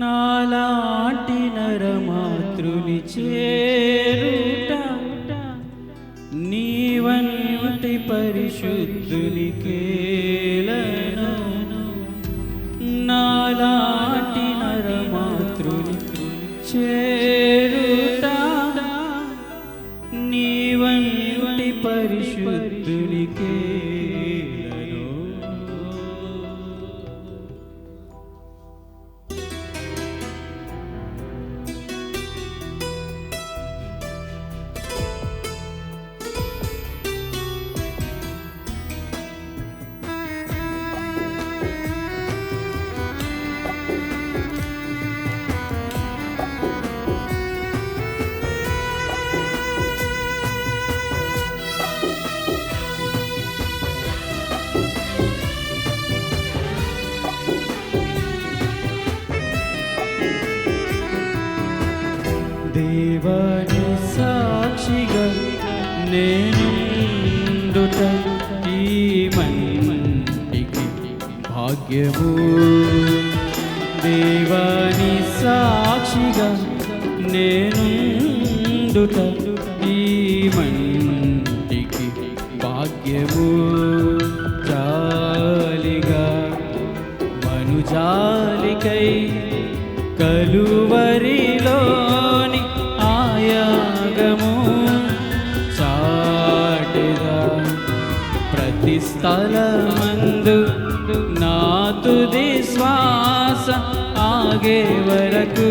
నాలాంటి నరమాతృని చేరుట నీ వంటి పరిశుద్ధుని దేవని సాక్షిగా నేనుండుట ఈ మంటికి భాగ్యము. దేవని సాక్షిగా నేనుండుట ఈ మంటికి భాగ్యము. జాలిగా మనుజాలికై కలువరిలో స్థలమందు నా తుది శ్వాస ఆగే వరకు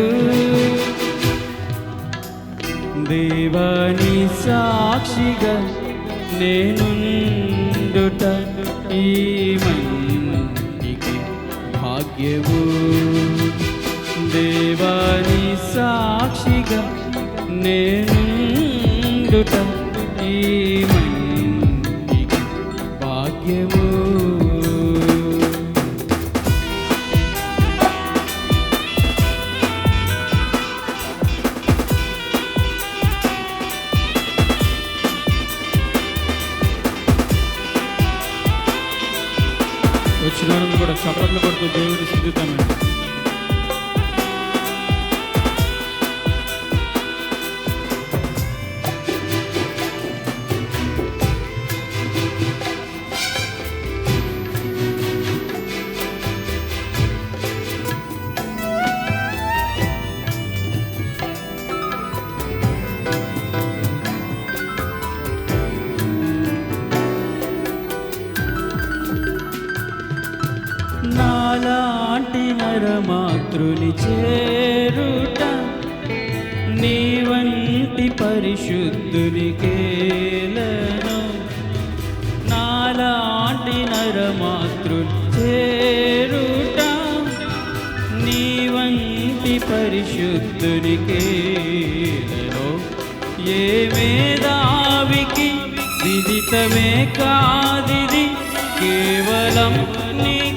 దేవని సాక్షిగా నేనుండుట ఈ మంటికి భాగ్యము. దేవని సాక్షిగా నేనుండుట ఈ మంటికి భాగ్యము వచ్చిన కూడా చప్పట్లు కొడుతూ దేవుడు స్థుతిద్దామండి. లాంటి నరమాతృని చేరుట నీ వంటి పరిశుద్ధుని కేలను. నాలాంటి నరమాతృని చేరుట నీ వంటి పరిశుద్ధుని కేలను. ఏ మేధావికి విదితమే కాదిది కేవలం నీ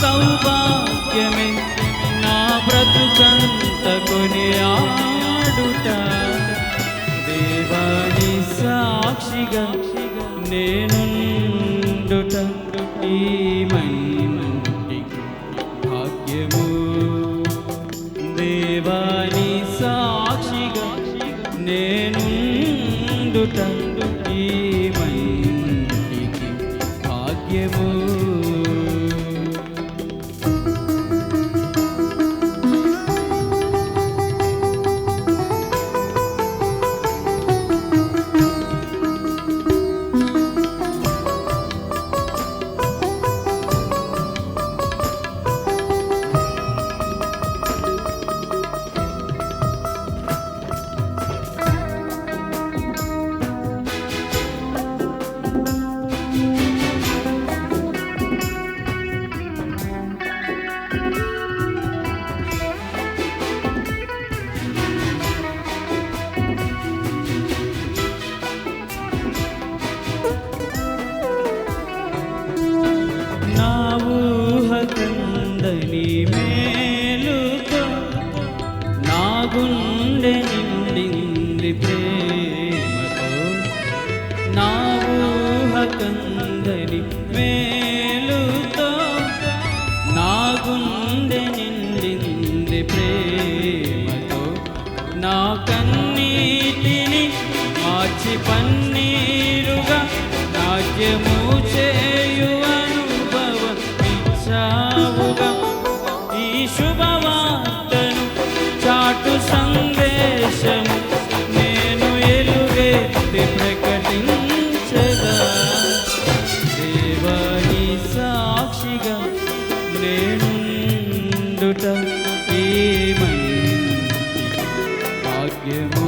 సౌభాగ్యమే నా బ్రతుకంత కొనియాడుట దేవాని సాక్షిగా నేనుండుట. ఈ వేలుతో నా నిండింది ప్రేమతో. నా కన్నీటిని మార్చి పన్నీరుగా నాట్యము భాగ్యము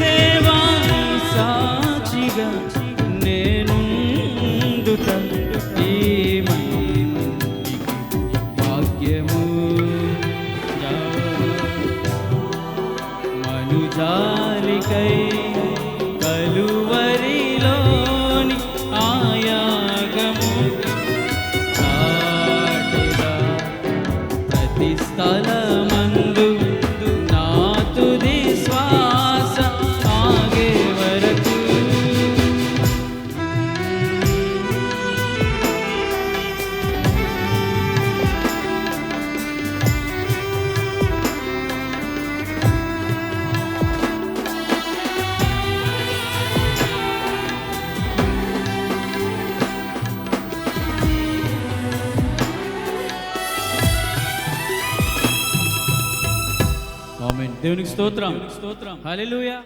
దేవా సాచిగా నేను ఈ భాగ్యము. మనుజా దేవునికి స్తోత్రం. స్తోత్రం. హల్లెలూయా.